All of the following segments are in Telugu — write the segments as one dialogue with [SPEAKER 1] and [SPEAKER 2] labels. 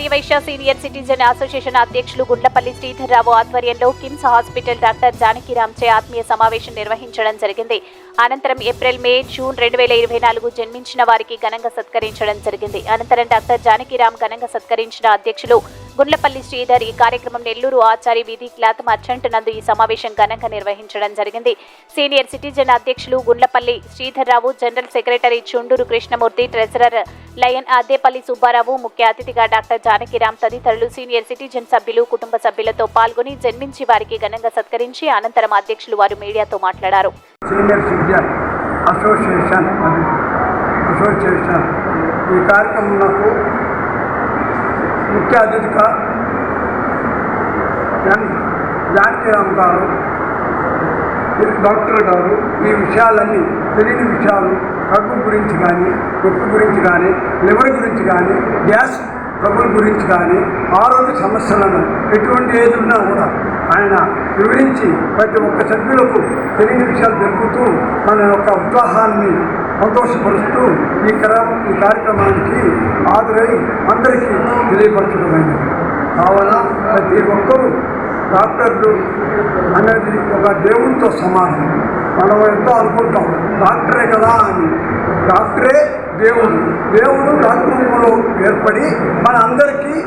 [SPEAKER 1] ఆర్యవైశ్య సీనియర్ సిటిజన్ అసోసియేషన్ అధ్యక్షులు గుండ్లపల్లి శ్రీధర్రావు ఆధ్వర్యంలో కిమ్స్ హాస్పిటల్ డాక్టర్ జానకిరామ్ చే ఆత్మీయ సమావేశం నిర్వహించడం జరిగింది. అనంతరం ఏప్రిల్ మే జూన్ రెండు వేల ఇరవై నాలుగు జన్మించిన వారికి ఘనంగా సత్కరించడం జరిగింది. అనంతరం డాక్టర్ జానకిరామ్ ఘనంగా సత్కరించిన అధ్యక్షులు గుండ్లపల్లి శ్రీధర్ ఈ కార్యక్రమం నెల్లూరు ఆచారి వీధి క్లాత్ మర్చెంట్ నందు ఈ సమావేశం ఘనంగా నిర్వహించడం జరిగింది. సీనియర్ సిటిజన్ అధ్యక్షులు Gundlapalli Sridhar Rao general secretary Chunduru Krishnamurthy treasurer lion Addepalli Subbarao ముఖ్య అతిథిగా డాక్టర్ జానకిరామ్ తదితరులు సీనియర్ సిటిజన్ సభ్యులు కుటుంబ సభ్యులతో పాల్గొని జన్మించి వారికి ఘనంగా సత్కరించి అనంతరం అధ్యక్షులు వారు మీడియాతో మాట్లాడారు.
[SPEAKER 2] అసోసియేషన్ అసోసియేషన్ ఈ కార్యక్రమంలో ముఖ్య అతిథిగా ఎన్ జానకిరామ్ గారు డాక్టర్ గారు ఈ విషయాలన్నీ తెలియని విషయాలు కడుపు గురించి కానీ నొప్పి గురించి కానీ లివర్ గురించి కానీ గ్యాస్ ట్రబుల్ గురించి కానీ ఆరోగ్య సమస్యలను ఎటువంటి ఏది ఉన్నా కూడా ఆయన వివరించి ప్రతి ఒక్క సభ్యులకు తెలియని విషయాలు తెలుపుతూ మన యొక్క ఉత్సాహాన్ని సంతోషపరుస్తూ ఈ ఈ కార్యక్రమానికి హాజరై అందరికీ తెలియపరచడమైనది. కావున ప్రతి ఒక్కరూ డాక్టర్లు అనేది ఒక దేవునితో సమానం. మనం ఎంతో అనుకుంటాం డాక్టరే కదా అని. డాక్టరే దేవుడు. దేవుడు డాక్టర్ రూపంలో ఏర్పడి మన అందరికీ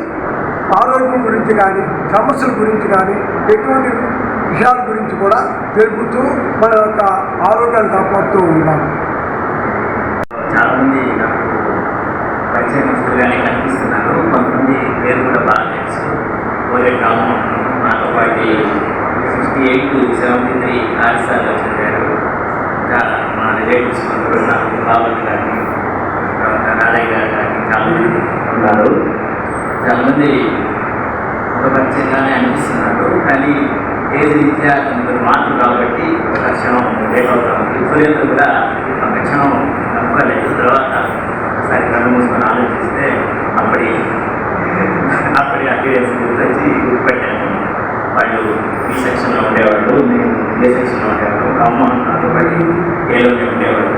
[SPEAKER 2] ఆరోగ్యం గురించి కానీ సమస్యల గురించి కానీ ఎటువంటి విషయాల గురించి కూడా తెలుపుతూ మన యొక్క ఆరోగ్యాన్ని కాపాడుతూ
[SPEAKER 3] ఉన్నాము కోరే గ్రామం నాతో పాటు సిక్స్టీ ఎయిట్ సెవెంటీ త్రీ రాజస్థాన్లో చదివారు ఇంకా మా రిలేటివ్స్ కొందరు నాకు బాబు కానీ తర్వాత రాధయ్య గారు కానీ చాలామంది ఉన్నారు చాలామంది ఒక పరిచయంగానే అనిపిస్తున్నారు కానీ ఏది రీత్యా కొందరు మార్పులు కాబట్టి ఒక క్షణం లేట్ అవుతా కూడా ఒక క్షణం నమ్మలేదు తర్వాత ఒకసారి కళ్ళు మూసుకొని ఆలోచిస్తే అప్పటి అప్పటి అక్యూరియన్స్ గుర్తుపెట్టాను వాళ్ళు ఈ సెక్షన్లో ఉండేవాళ్ళు నేను ఏ సెక్షన్లో ఉండేవాళ్ళు ఒక అమ్మ నాతో పాటు ఏలోనే ఉండేవాళ్ళు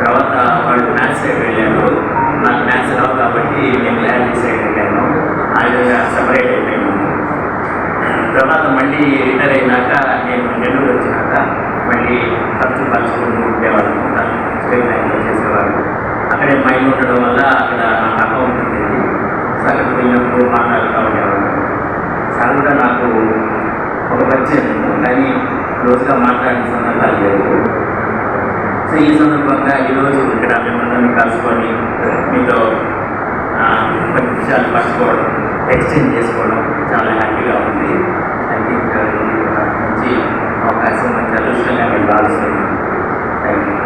[SPEAKER 3] తర్వాత వాళ్ళు మ్యాథ్స్ సైడ్ వెళ్ళారు నాకు మ్యాథ్స్ రావు కాబట్టి నేను ల్యాబ్ సైడ్ వెళ్ళాను ఆ విధంగా సపరేట్ అయిపోయాను తర్వాత మళ్ళీ రిటైర్ అయినాక నేను నెల్లూరు వచ్చినాక మళ్ళీ ఖర్చు పంచుకుంటూ ఉండేవాళ్ళు స్టేట్ బ్యాంక్లో చేసేవాళ్ళు అక్కడే మైండ్ ఉండడం వల్ల అక్కడ నాకు అకౌంట్ ఉండేది. సగటు వెళ్ళినప్పుడు మాట్లాడుతూ ఉండేవాళ్ళు సార్ నాకు ఒక పరిచయం కానీ రోజుగా మాట్లాడిన సందర్భాలు లేవు. సో ఈ సందర్భంగా ఈరోజు ఇక్కడ మిమ్మల్ని కలుసుకొని మీతో కొన్ని విషయాలు పంచుకోవడం ఎక్స్చేంజ్ చేసుకోవడం చాలా హ్యాపీగా ఉంది. ఐ థింక్ మంచి అవకాశం మంచి అదృష్టంగా నేను భావిస్తున్నాను. థ్యాంక్ యూ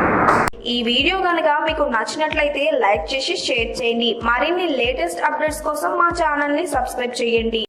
[SPEAKER 4] ఈ వీడియో కనుక మీకు నచ్చినట్లయితే లైక్ చేసి షేర్ చేయండి. మరిన్ని లేటెస్ట్ అప్డేట్స్ కోసం మా ఛానల్ని సబ్స్క్రైబ్ చేయండి.